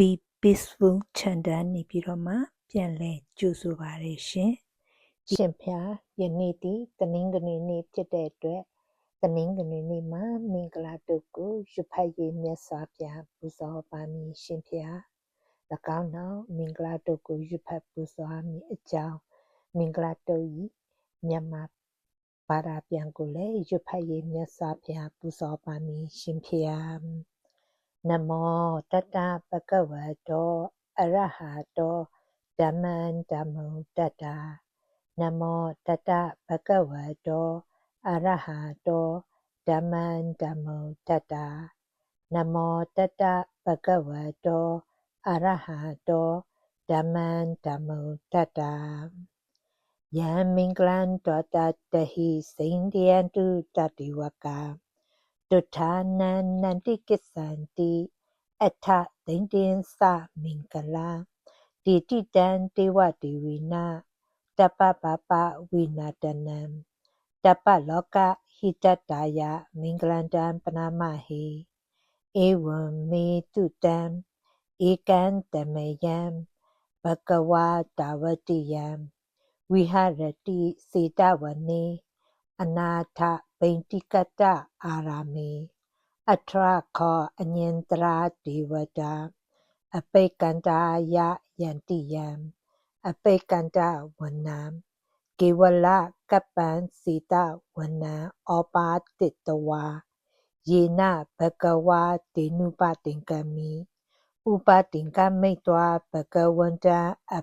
Be Peaceful Channel နေပြီးတော့မှပြန်လည်ကြိုဆိုပါရရှင်။ရှင်ဖျားယနေ့ဒီတနင်္ဂနွေနေ့ဖြစ်တဲ့အတွက်တနင်္ဂနွေနေ့မှာမင်္ဂလာတုတ်ကိုရဖတ်ရည်မြတ်စွာဘုရားပူဇော်ပါမည်ရှင်ဖျား။၎င်းနောက်မင်္ဂလာတုတ်ကိုရဖတ်ပူဇော်မည်အကြောင်းမင်္ဂလာတုတ်ဤမြန်မာဘာသာပြန်ကိုလည်းရဖတ်ရည်မြတ်စွာဘုရားပူဇော်ပါမည်ရှင်ဖျား။ နမောတတပကဝတောအရဟတောဓမ္မံဓမ္မုတတနမောတတပကဝတောအရဟတောဓမ္မံဓမ္မုတတနမောတတပကဝတောအရဟတောဓမ္မံဓမ္မုတတယံမင်္ဂလံတောတတဟိစိန္ဒယတုတတိဝ ကာတုထာနံနန္တိကိသန္တိအထဒိဋ္ဌိသမင်္ဂလာတိတိတံတေဝတေဝိနတပပပဝိနာတနံတပလောကဟိတတာယမင်္ဂလန္တံပနာမဟိဧဝံမေတုတံဧကံတမယံဘဂဝါတာဝတိယံဝိဟရတိစေတဝနေအနာထ ဗိန္တိကတအာရမေအထရခောအညင်တရာဒေဝတာအပိကန္တာယယန္တိယံအပိကန္တဝနံကေဝလကပ္ပံစီတဝနံဩပါတိတဝါယေနဘဂဝါတေနုပတင်ကမိဥပတင်ကမိတ်သွာဘဂဝန္တအ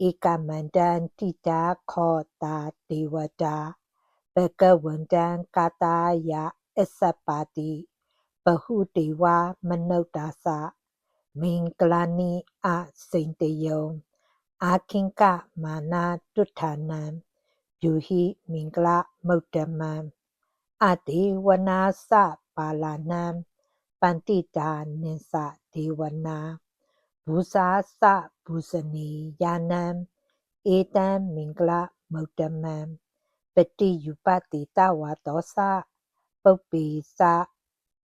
ပိဝတိတဝါဧကမန္တအထာတိဧကမန္တံတိတာခောတာဒေဝတာဘဂဝန္တံကာတာယအစ္ဆပါတိဘဟုတေဝမနုဿာသမင်္ဂလာနိအစိန်တယုံအာခိကမာနာတုထာနံယူဟိမင်္ဂလမုဒ္ဓမံအတေဝနာစပါဠာနံပန္တိတာနိသဒေဝနာ ဘူဇာစဘူဇနီယာနံဧတံမင်္ဂလမုဒ္ဓမံပတိယူပတိတဝါသောစပုပ္ပိစ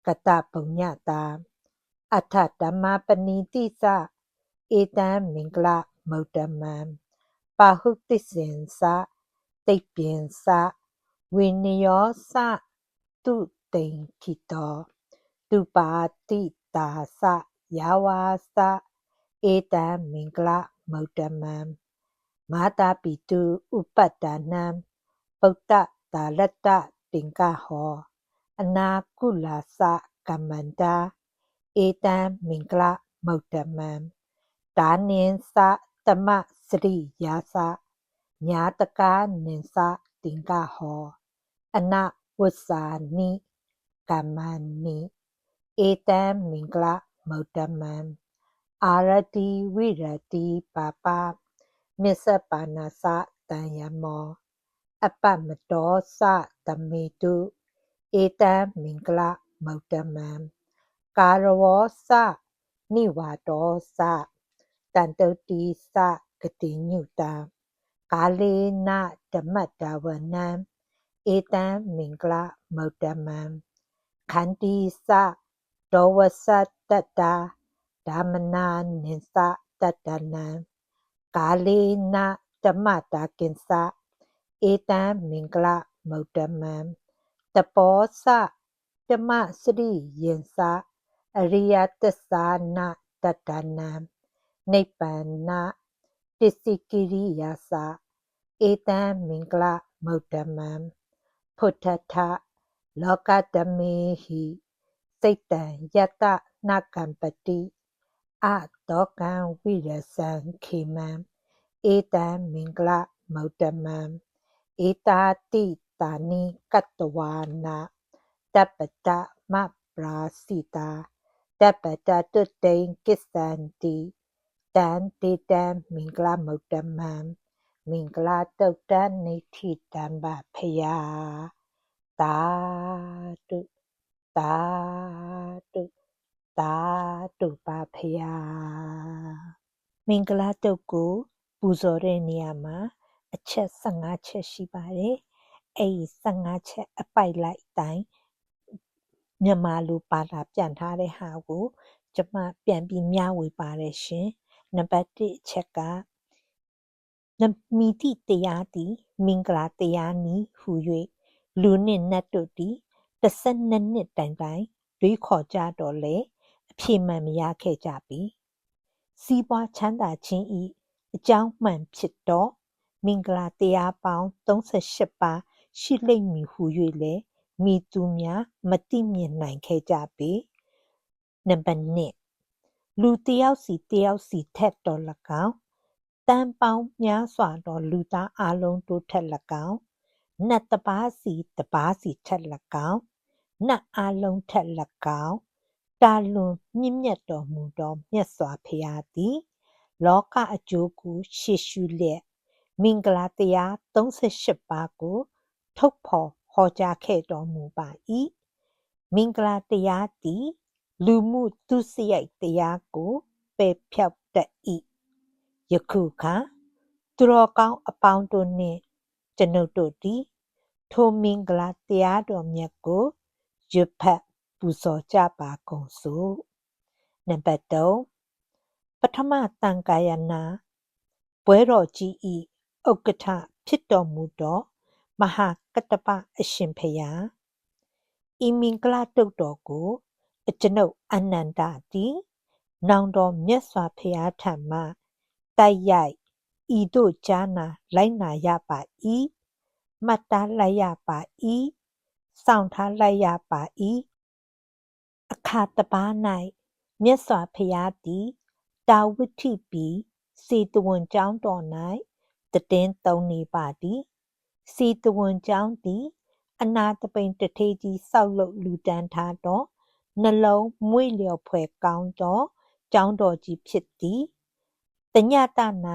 ကတပုညတာအထဓမ္မပဏိတိစဧတံမင်္ဂလမုဒ္ဓမံပါဟုတိစင်စတိတ်ပြင်စဝိနယောစတုတိန်ခိတောတုပါတိတာစယာဝါစ ဧတံမင်္ဂလမုဒ္ဓမံမာတာပိတုဥပတ္တနံပုတ္တတာလတ္တတင်္ဂဟော အနာကုလာစကမ္မန္တာဧတံမင်္ဂလမုဒ္ဓမံဒါနိသတမစရိယာစညာတကာနိသတင်္ဂဟော အနဝစ္စာနိကမ္မနိဧတံမင်္ဂလမုဒ္ဓမံ အာရတိဝိရတိပါပါမစ္ဆပါဏာစတံယမော အပမတောစတမေတုဧတံမင်္ဂလမௌတမံကာရဝောစနိဝါတောစတန်တုတိစကတိညုတံကာလေနဓမ္မတဝနံဧတံမင်္ဂလမௌတမံခန္တီစဒောဝစတတ္တာ ဓမ္မနာနိသတတ္တနံကာလေနဓမ္မတာကိဉ္စဧတံမင်္ဂလမௌတမံတပောစဓမ္မစရိယင်္စအရိယတ္သနာတတနံနိဗ္ဗာနပစ္စည်းကိရိယာစဧတံမင်္ဂလမௌတမံဖုထထလောကတမေဟိစိတ်တံယတနာကံပတိ အတောကံဝိရစံခေမံဧတံမင်္ဂလမௌတမံဧတာတိတာနိကတ္တဝါနာတပ္ပတမပရာစီတာတပ္ပ တတုတိန်ကိသန္တိတန်တေတံမင်္ဂလမௌတမံမင်္ဂလာတုတ်တနိထိတံဘဖယာတာတုတာတုတာတုပါဖယာမင်္ဂလာတုတ်ကို ပူဇော်တဲ့နေရာမှာ အချက်15ချက်ရှိပါတယ်အဲ့ဒီ15ချက်အပိုက်လိုက်တိုင်းမြန်မာလိုပါတာပြန်ထားတဲ့ဟာကိုကျမပြန်ပြီးမျှဝေပါတယ်ရှင်နံပါတ်1အချက်ကနမိတိတရားသည်မင်္ဂလာတရားနီဟူ၍လူနှင့်နတ်တို့သည်12နှစ်တိုင်တိုင်တွေးခေါ်ကြတော့လေ အပြေမှန်မရခဲ့ကြပြီစီးပွားချမ်းသာခြင်းဤအကြောင်းမှန်ဖြစ်တော့မင်္ဂလာတရားပေါင်း38ပါးရှိလိမ့်မည်ဟု၍လည်းမိသူများမတိမြင်နိုင်ခဲ့ကြပေနံပါတ်1လူတယောက်စီတယောက်စီထက်တော်၎င်းတန်ပေါင်းများစွာသောလူသားအလုံးတို့ထက်၎င်းနတ်တပါးစီတပါးစီထက်၎င်းနတ်အလုံးထက်၎င်း တာလွန်မြင့်မြတ်တော်မူသောမြတ်စွာဘုရားသည် လောကအကျိုးကိုရှေ့ရှုလျက်မင်္ဂလာတရား38ပါးကို ထုတ်ဖော်ဟောကြားခဲ့တော်မူပါ၏မင်္ဂလာတရားသည်လူမှုသူစရိုက်တရားကိုပယ်ဖြောက်တတ်၏ယခုခါသူတော်ကောင်းအပေါင်းတို့နှင့်ကျွန်ုပ်တို့သည်ထိုမင်္ဂလာတရားတော်မြတ်ကိုရွတ်ဖတ်ပူ ဇော်ကြပါကုန်စို့နံပါတ်3ပထမတန်ကာယနာပွဲတော်ကြီးဤဥက္ကဋ္ဌဖြစ်တော်မူသောမဟာကတ္တပအရှင်ဖျားဤမင်္ဂလာတုတ်တော်ကိုအကျွန်ုပ်အနန္တတိနောင်တော်မြတ်စွာဘုရားထံမှတိုက်ရိုက်ဤသို့ကြားနာလိုက်နာရပါ၏မှတ်သားလိုက်ရပါ၏စောင့်ထားလိုက်ရပါ၏ အခါတပါး၌မြတ်စွာဘုရားသည်တာဝတိပီစေတဝန်ကျောင်းတော်၌တည်င်းသုံးနေပါသည်စေတဝန်ကျောင်းသည်အနာတပိန်တထေးကြီးဆောက်လုပ်လူတန်းထားသောနှလုံးမွေ့လျော်ဖွယ်ကောင်းသောကျောင်းတော်ကြီးဖြစ်သည်တညတ၌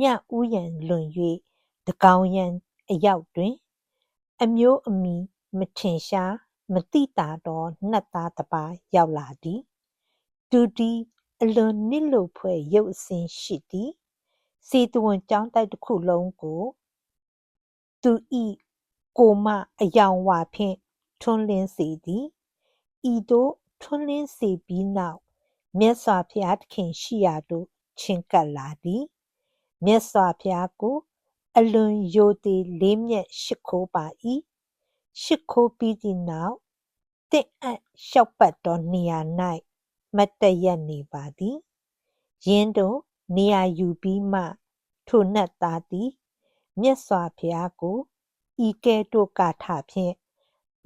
ညဥယျံလွန်၍တကောင်ယံအရောက်တွင် အမျိုးအမည်မထင်ရှား မသိတာသောနှက်သားတစ်ပါးရောက်လာသည်သူသည်အလွန်နစ်လိုဖွယ်ရုပ်အဆင်းရှိသည်စေတဝန်ကျောင်းတိုက်တစ်ခုလုံးကိုသူဤကိုမအယောင်ဝါဖြင့်ထွန်းလင်းစေသည်ဤသို့ထွန်းလင်းစေပြီးနောက်မြတ်စွာဘုရားသခင်ရှိရာသို့ချဉ်ကပ်လာသည်မြတ်စွာဘုရားကို အလွန်ယိုသေးလေးမြတ်ရှိခိုးပါ၏ ရှိခိုးပြီးသည့်နောက်တင့်အပ်လျှောက်ပတ်သောနေရာ၌မတ်တရက်နေပါသည်ယင်းတို့နေရာယူပြီးမှ ထိုနှက်သားသည်မြတ်စွာဘုရားကိုဤကဲ့သို့ကာထဖြင့်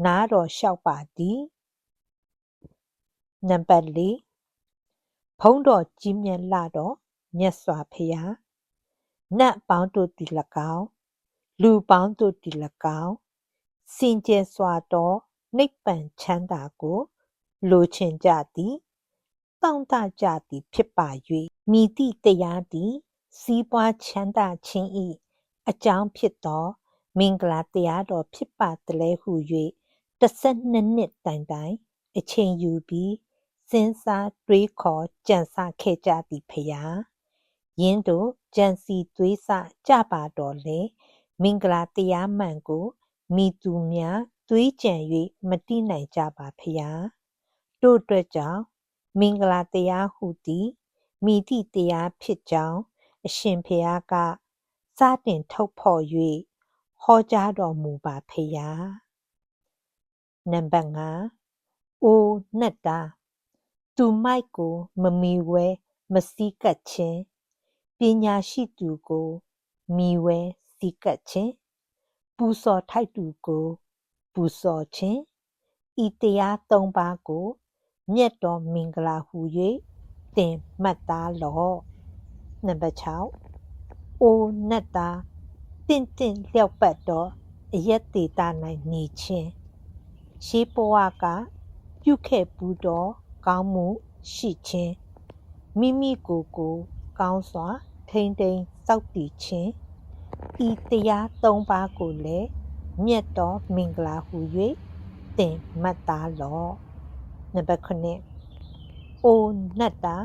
နားတော်လျှောက်ပါသည်နံပါတ်၄ဘုံတော်ကြီးမြတ်လာတော့မြတ်စွာဘုရားနတ်ပေါင်းတို့သည်၎င်းလူပေါင်းတို့သည်၎င်း စင်ကြယ်စွာသောနိဗ္ဗာန်ချမ်းသာကိုလိုချင်ကြသည်တောင့်တကြသည်ဖြစ်ပါ၍မိတိတရားသည်စီးပွားချမ်းသာခြင်း၏အကြောင်းဖြစ်သော မင်္ဂလာတရားတော်ဖြစ်ပါတလဲဟု၍12နှစ်တိုင်တိုင်အချိန်ယူပြီးစဉ်းစားတွေးခေါ်ကြံစခဲ့ကြသည်ဖျားယင်းတို့ကြံစီသွေးစကြပါတော့လေမင်္ဂလာတရားမှန်ကို မိသူများသွေးကြံ၍မတိနိုင်ကြပါဖျားတို့အတွက်ကြောင့်မင်္ဂလာတရားဟုသည်မိသည့်တရားဖြစ်ကြောင်းအရှင်ဖျားကစတင်ထုတ်ဖော်၍ဟောကြားတော်မူပါဖျားနံပါတ်5အိုနှက်တာသူမိုက်ကိုမမီဝဲမစည်းကပ်ခြင်းပညာရှိသူကိုမီဝဲစည်းကပ်ခြင်း ပူဇော်ထိုက်သူကိုပူဇော်ခြင်းဤတရား၃ပါးကို မြတ်တော်မင်္ဂလာဟူ၍တင်မှတ်သားလော့နံပါတ်6အိုနတ်သားတင့်တင့်လျောက်ပတ်တော့အယက်တေတာ၌နေခြင်းရှေးဘဝကပြုခဲ့ပူးတော့ကောင်းမှုရှိခြင်းမိမိကိုယ်ကို ကောင်းစွာထိမ့်သိမ်းစောင့်တည်ခြင်း ဤတရား၃ပါးကိုလည်းမြတ်တော်မင်္ဂလာဟူ၍သင်မှတ်သားလော့နံပါတ်9အိုနတ်တာ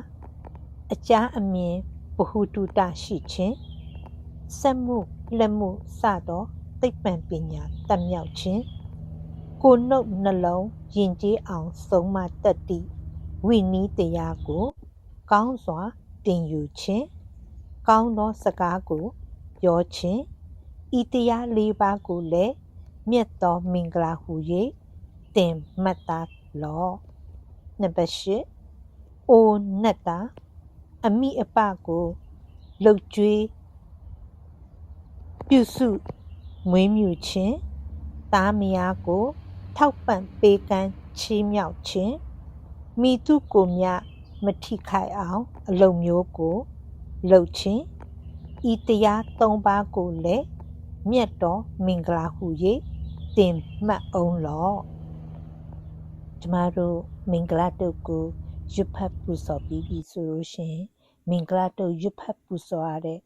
အကြအမြင်ဘဟုတုတရှိခြင်းစက်မှုလက်မှုစသောသိပ္ပံပညာတတ်မြောက်ခြင်းကိုနှုတ်နှလုံးယဉ်ကျေးအောင်ဆုံးမတတ်သည့်ဝိနည်းတရားကို ကောင်းစွာတင်ယူခြင်းကောင်းသောစကားကို ပြောခြင်းဤတရားလေးပါးကိုလည်းမြတ်သောမင်္ဂလာဟု၍တင်မှတ်သားလော့နံပါတ်၈အိုနတ်တာအမိအပကိုလှုပ်ကြွေးပြုစုမွေးမြူခြင်းသားမယားကို ထောက်ပံ့ပေးကမ်းချီးမြှောက်ခြင်းမိသူကိုမြမထိခိုက်အောင် အလုံးမျိုးကိုလှုပ်ခြင်း ဤတရား၃ပါးကိုလည်းမြတ်တော်မင်္ဂလာဟု၍တင်မှတ်အောင်လော့ကျမတို့မင်္ဂလာတုတ်ကိုရွတ်ဖတ်ပူဇော်ပြီးပြီဆိုလို့ရှိရင်မင်္ဂလာတုတ်ရွတ်ဖတ်ပူဇော်ရတဲ့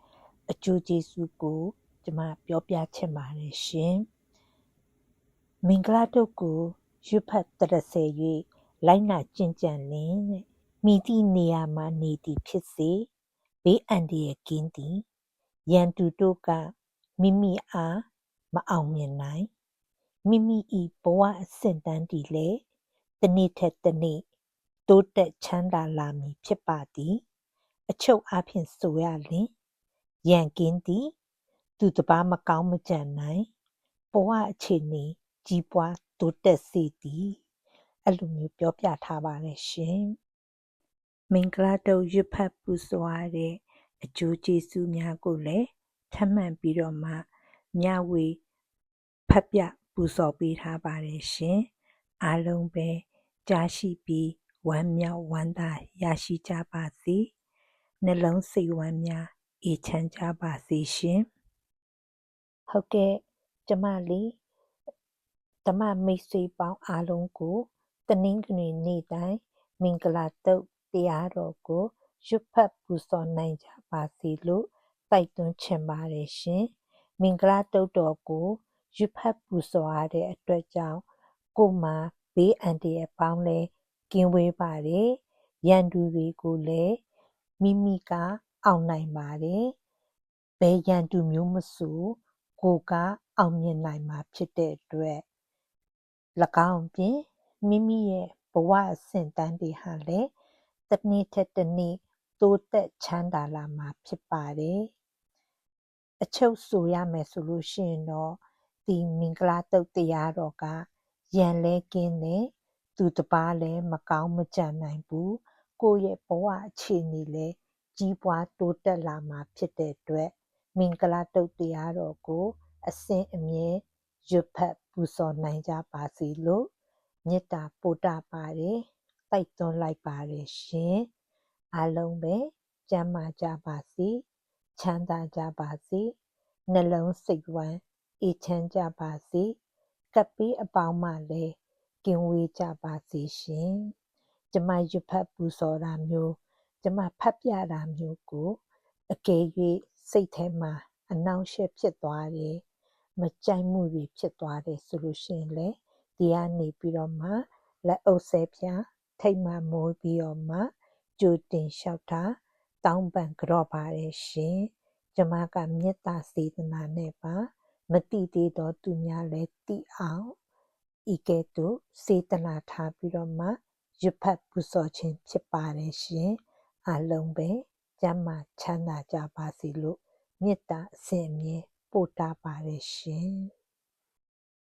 အကျိုးကျေးဇူးကိုကျမပြောပြချင်ပါတယ်ရှင်မင်္ဂလာတုတ်ကိုရွတ်ဖတ်တရဆယ်၍လိုက်နာကျင့်ကြံလင်တဲ့မိသည့်နေရာမှာနေသည်ဖြစ်စေဘေးအန္တရာယ်ကင်းသည် ရန်သူတို့ကမိမိအားမအောင်မြင်နိုင်မိမိ၏ဘဝအဆင့်တန်းတည်လေတနေ့ထက်တနေ့တိုးတက်ချမ်းသာလာမည်ဖြစ်ပါသည် အချုပ်အားဖြင့်ဆိုရလျင်ရန်ကင်းသည် သူတပားမကောင်းမကြံနိုင်ဘဝအခြေအနေကြီးပွားတိုးတက်စေသည်အဲ့လိုမျိုးပြောပြထားပါတယ်ရှင်မင်္ဂလာတုတ်ရွတ်ဖတ်ပူဇော်ရတဲ့ အကျိုးကျေးဇူးများကိုလည်းထပ်မံပြီးတော့မှမျှဝေဖတ်ပြပူဇော်ပေးထားပါတယ်ရှင်အားလုံးပဲကြားရှိပြီးဝမ်းမြောက်ဝမ်းသာရရှိကြပါစေနှလုံးစိတ်ဝမ်းများအေးချမ်းကြပါစေရှင်ဟုတ်ကဲ့ကျမလေးဓမ္မမိတ်ဆွေပေါင်းအားလုံးကိုတနင်္ဂနွေနေ့တိုင်းမင်္ဂလာတုတ်တရားတော်ကို ရွတ်ဖတ်ပူဇော်နိုင်ကြပါစေလို့တိုက်တွန်းချင်ပါတယ်ရှင်မင်္ဂလာတုတ်တော်ကိုရွတ်ဖတ်ပူဇော်ရတဲ့အတွက်ကြောင့်ကိုမှဘေးအန္တရာယ်ပေါင်းလဲကင်းဝေးပါတယ်ရန်သူတွေကိုလည်းမိမိကအောင်နိုင်ပါတယ်ဘယ်ရန်သူမျိုးမဆိုကိုကအောင်မြင်နိုင်မှာဖြစ်တဲ့အတွက်၎င်းပြင်မိမိရဲ့ဘဝအဆင့်တန်းတွေဟာလည်းတစ်နေ့ထက်တစ်နေ့ တိုးတက်ချမ်းသာလာမှာဖြစ်ပါတယ်အချုပ်ဆိုရမယ်ဆိုလို့ရှိရင်တော့ဒီမင်္ဂလာတုတ်တရားတော်ကရန်လဲကင်းတယ်သူတပားလည်းမကောင်းမကြံနိုင်ဘူးကိုယ့်ရဲ့ဘဝအခြေအနေလည်းကြီးပွားတိုးတက်လာမှာဖြစ်တဲ့အတွက်မင်္ဂလာတုတ်တရားတော်ကို အစဉ်အမြဲရွတ်ဖတ်ပူဇော်နိုင်ကြပါစေလို့မေတ္တာပို့တာပါတယ်တိုက်တွန်းလိုက်ပါတယ်ရှင် အားလုံးပဲကျမ်းမာကြပါစေချမ်းသာကြပါစေနှလုံးစိတ်ဝမ်းအေးချမ်းကြပါစေကပ်ပြီးအပေါင်းမှလည်းကင်းဝေးကြပါစေရှင်ကျမရွဖတ်ပူဇော်တာမျိုးကျမဖတ်ပြတာမျိုးကိုအကယ်၍စိတ်ထဲမှာအနှောင့်အယှက်ဖြစ်သွားတယ်မကြိုက်မှုတွေဖြစ်သွားတယ်ဆိုလို့ရှိရင်လေဒီကနေပြီးတော့မှလက်အုပ်ဆဲပြထိတ်မှမိုးပြီးတော့မှ ကြိုတင်လျှောက်တာတောင်းပန်ကြော့ပါတယ်ရှင်ကျမကမေတ္တာစေတနာနဲ့ပါမတိသေးသောသူများလည်းတိအောင်ဤကဲ့သို့စေတနာထားပြီးတော့မှရွတ်ဖတ်ပူဇော်ခြင်းဖြစ်ပါတယ်ရှင်အလုံးပဲကျမ်းမာချမ်းသာကြပါစေလို့မေတ္တာအစဉ်အမြဲပို့တာပါတယ်ရှင်